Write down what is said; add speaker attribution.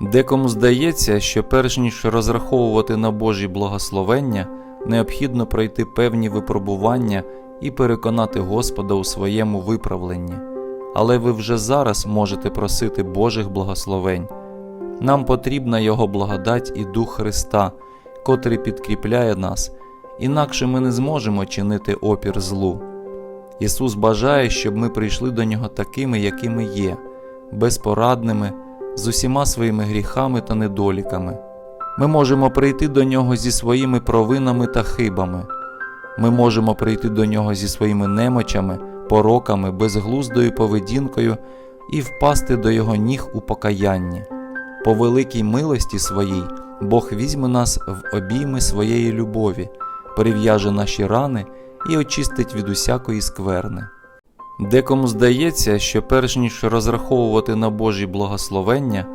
Speaker 1: Декому здається, що перш ніж розраховувати на Божі благословення, необхідно пройти певні випробування і переконати Господа у своєму виправленні. Але ви вже зараз можете просити Божих благословень. Нам потрібна Його благодать і Дух Христа, котрий підкріпляє нас, інакше ми не зможемо чинити опір злу. Ісус бажає, щоб ми прийшли до Нього такими, якими є, безпорадними, з усіма своїми гріхами та недоліками. Ми можемо прийти до Нього зі своїми провинами та хибами. Ми можемо прийти до Нього зі своїми немочами, пороками, безглуздою поведінкою і впасти до Його ніг у покаянні. По великій милості своїй Бог візьме нас в обійми своєї любові, перев'яже наші рани і очистить від усякої скверни. Декому здається, що перш ніж розраховувати на Божі благословення,